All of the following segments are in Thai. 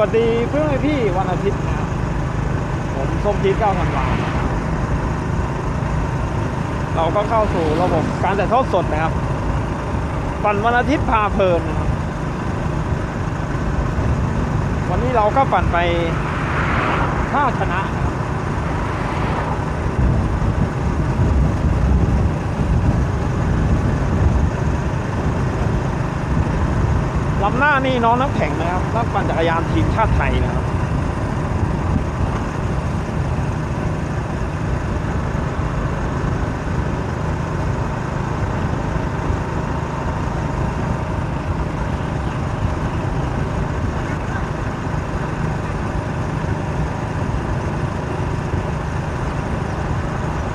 วัสดีเพื่อนพี่วันอาทิตย์นะครับผมส้มจีดเก้าธันวานะครับเราก็เข้าสู่ระบบการถ่ทอดสดนะครับปั่นวันอาทิตย์พาเพลินนะครับวันนี้เราก็ปั่นไปท่าชนะนะครับ ลำหน้านี่น้องน้ำแข็งนะครับนักปั่นจักรยานทีมชาติไทยนะครับ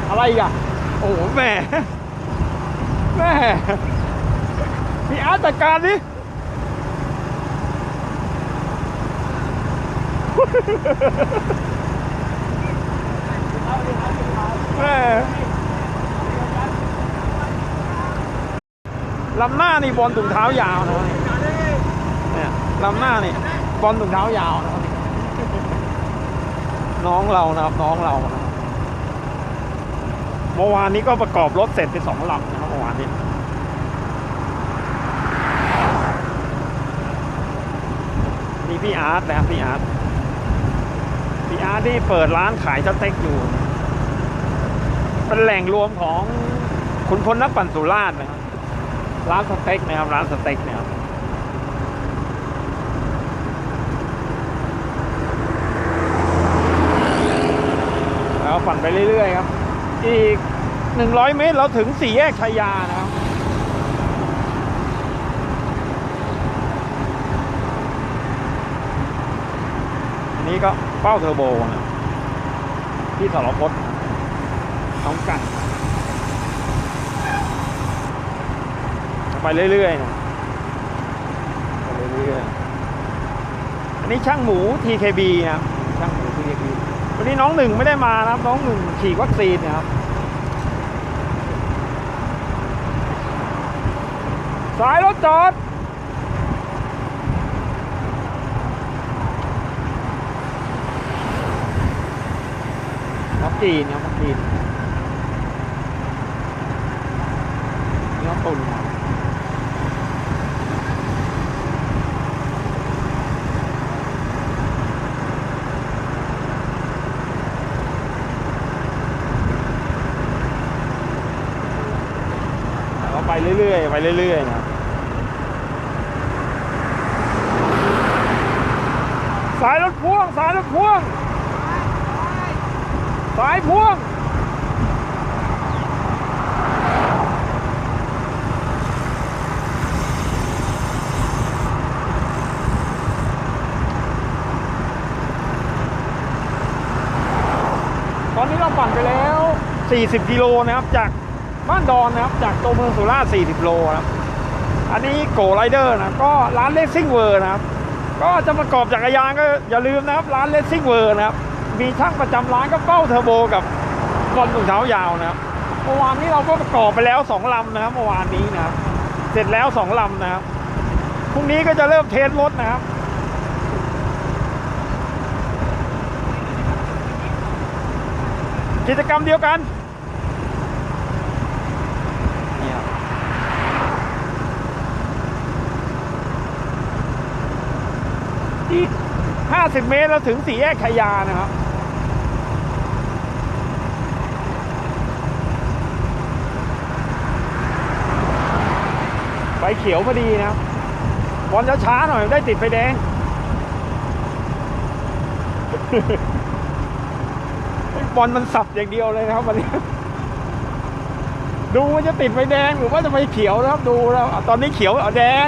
อะไรอะโอ้โหแม่แม่พี่อาร์ตจัดการดิ แม่ ลำหน้านี่บอลถุงเท้ายาวนะเนี่ยลำหน้านี่บอลถุงเท้ายาวนะครับน้องเรานะครับน้องเรานะครับเมื่อวานนี้ก็ประกอบรถเสร็จไปสองลำนะครับเมื่อวานนี้นี่พี่อาร์ตนะครับพี่อาร์ต พี่อาร์ตนี่เปิดร้านขายสเต็กอยู่ เป็นแหล่งรวมของคุณพลนักปั่นสุราษฎร์นะครับ ร้านสเต็กนะครับ ร้านสเต็กนะครับแล้วปั่นไปเรื่อยๆครับ อีก100เมตรเราถึงสี่แยกชายานะครับนนี้ก็ เป้าเทอร์โบนะที่สรพจน์น้องกัน ไปเรื่อยๆนะไปเรื่อยๆอันนี้ช่างหมู TKB นะช่างหมู TKB วันนี้น้องหนึ่งไม่ได้มานะครับ น้องหนึ่งฉีดวัคซีนนะครับสายรถจอด จีนครับน้ำจีนนี่น้ำตุนครับเราไปเรื่อยๆ ไปเรื่อยๆนะสายรถพ่วง สายรถพ่วงายพ่วงตอนนี้เราปั่นไปแล้ว 40 กิโลนะครับ จากบ้านดอนนะครับ จากตัวเมืองสุราษฎร์40 โลนะครับ อันนี้โกไรเดอร์นะ ก็ร้านเลสซิ่งเวอร์นะครับ ก็จะประกอบจักรยานก็อย่าลืมนะครับ ร้านเลสซิ่งเวอร์นะครับ มีช่างประจำร้านก็เป้าเทอร์โบกับบอลถุงเท้ายาวนะครับเมื่อวานนี้เราก็ประกอบไปแล้วสองลำนะครับเมื่อวานนี้นะครับเสร็จแล้วสองลำนะครับพรุ่งนี้ก็จะเริ่มเทสรถนะครับกิจกรรมเดียวกันเนี่ยอีก 50 เมตรเราถึงสี่แยกชายานะครับ ฟเขียวพอดีนะครับบอลช้าๆหน่อยได้ติดไฟแดงบอลมันสับอย่างเดียวเลยนะครับวันนี้ ดูว่าจะติดไฟแดงหรือว่าจะไฟเขียวนะครับ ดูแล้วตอนนี้เขียวเอาแดง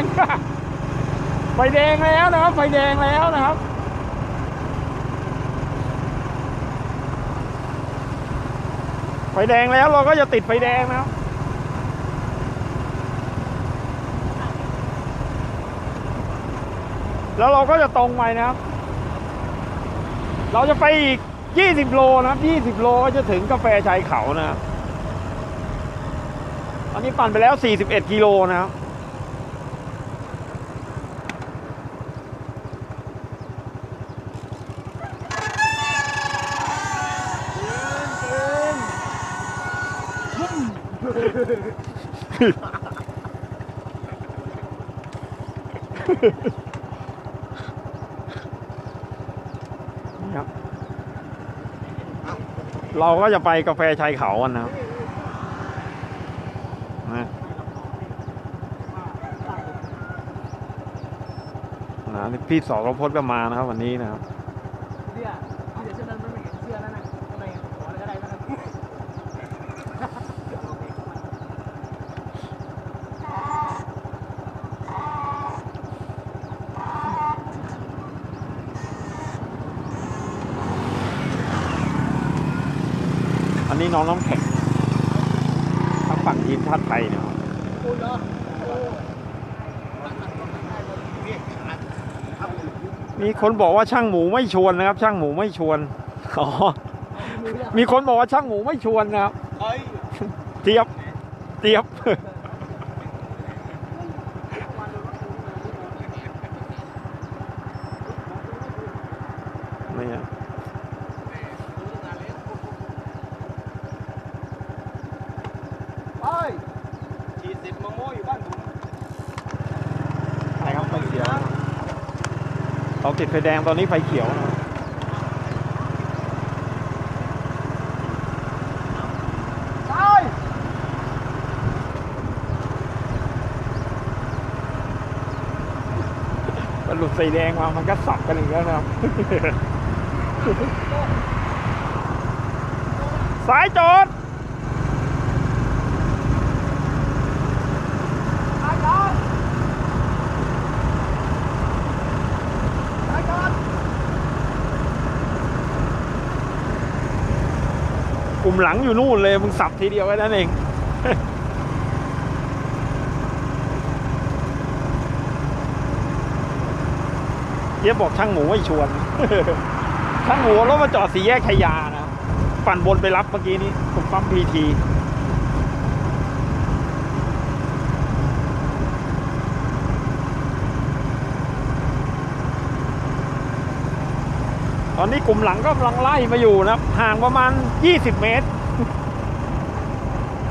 ไฟแดงแล้วนะครับ ไฟแดงแล้วนะครับไฟแดงแล้วเราก็จะติดไฟแดงนะครับ แล้วเราก็จะตรงไปนะครับ เราจะไปอีก 20 โลนะครับ 20 โลก็จะถึงกาแฟชายเขานะครับอนนี้ปั่นไปแล้ว 41 กิโลนะครับเเราก็จะไปกาแฟชายเขากันนะครับนะนะนี่พี่สรพจน์ก็มานะครับวันนี้นะครับ เสื้อเดี๋ยวเสื้อนั้นมันไม่เห็นเสื้อนั่นนะทำไมขออะไรก็ได้นะครับ อั นนี้น้องน้ำแข็งทางฝั่งทีมชาติไทยเนี่ยครับพูดเนาะโอ้มีคนบอกว่าช่างหมูไม่ชวนนะครับ ช่างหมูไม่ชวนอ๋อมือเรียกมีคนบอกว่าช่างหมูไม่ชวนนะครับเฮ้ยเจี๊ยบเจี๊ยบ นี่ฮะ เฮ้ย ฉีดมะม่วงอยู่บ้านผมใช่ครับไฟเขียวเราติดไฟแดงตอนนี้ไฟเขียวนะครับใช่มันหลุดไฟแดงมามันก็สับกันอีกแล้วนะครับ สายจอด ใช่ก่อนใช่ก่อน กลุ่มหลังอยู่นู่นเลยมึงสับทีเดียวแค่นั้นเองเจี๊ยบบอกช่างหมูไม่ชวน ช่างหมูรถมาจอดสี่แยกชายานะครับปั่นบนไปรับเมื่อกี้นี้ตรงปั๊มพีที ตอนนี้กลุ่มหลังก็กำลังไล่มาอยู่นะครับ ห่างประมาณ 20 เมตร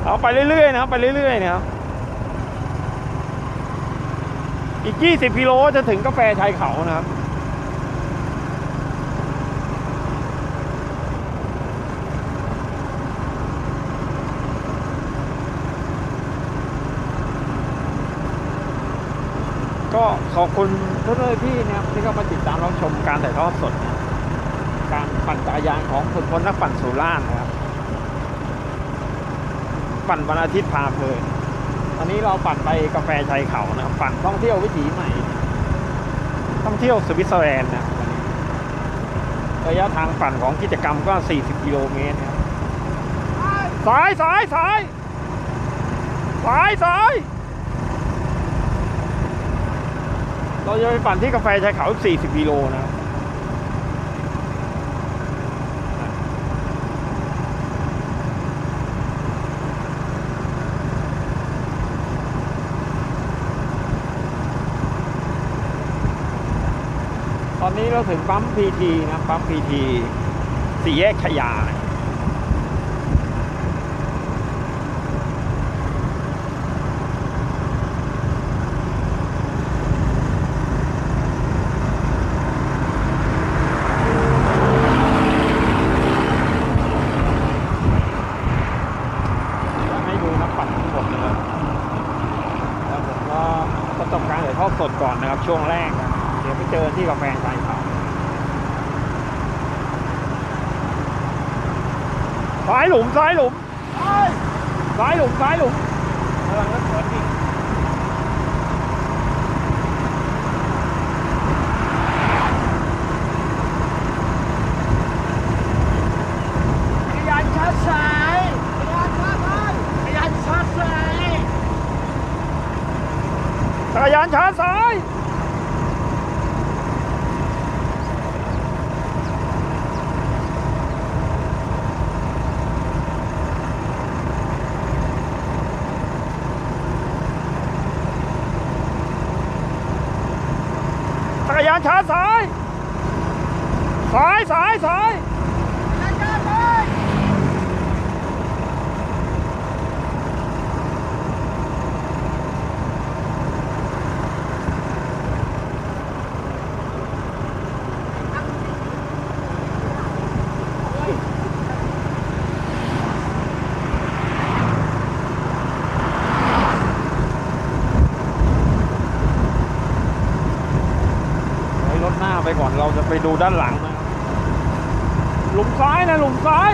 เอาไปเรื่อยๆนะครับ ไปเรื่อยๆนะครับ อีก 20กิโลจะถึงกาแฟชายเขานะครับก็ขอบคุณทุกท่านที่นะครับที่เข้ามาติดตามรับชมการถ่ายทอดสดนะ ปั่นจักรยานของคุณพลนักปั่นสุราษฎร์นะครับ ปั่นวันอาทิตย์พาเพลินตอนนี้เราปั่นไปกาแฟชายเขานะครับปั่นท่องเที่ยววิถีใหม่ ท่องเที่ยวสวิตเซอร์แลนด์นะระยะทางปั่นของกิจกรรมก็ 40 กิโลเมตรครับสายสายสายสายสายเราจะไปปั่นที่กาแฟชายเขา 40 กิโลนะครับ นี้เราถึงปั๊มพีทีนะปั๊มพีทีสี่แยกขยานะให้ดูนักปั่นทั้งหมดนะครับแล้วผมก็ประสบการณ์ถ่ายทอดสดก่อนนะครับช่วงแรกนะ เดี๋ยวไปเจอที่กาแฟชายเขาซ้ายหลุมซ้ายหลุมซ้ายหลุมซ้ายหลุมกำลังรถสวนอีกจักรยานช้าสาย จักรยานช้าสายจักรยานช้าสายจักรยานช้ายสายซ้ายซ้ายซ้าย จักรยานเลย ส ไปก่อนเราจะไป ดูด้านหลังนะครับหลุมซ้ายนะหลุมซ้าย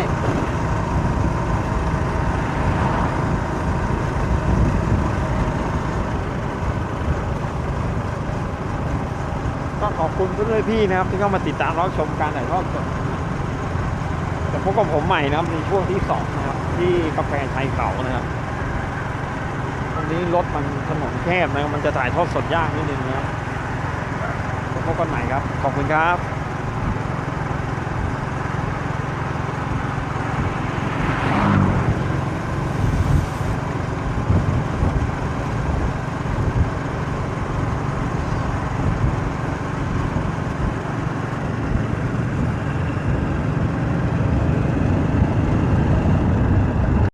ก็ขอบคุณเพื่อนพี่นะครับ ที่เข้ามาติดตามรับชมการถ่ายทอดสดแต่พบกับผมใหม่นะครับในช่วงที่สองนะครับ ที่กาแฟไทยเขานะครับตรงนี้รถมันถนนแคบนะมันจะถ่ายทอดสดยากนิดนึงนะครับพบกันใหม่ครับ ขอบคุณครับ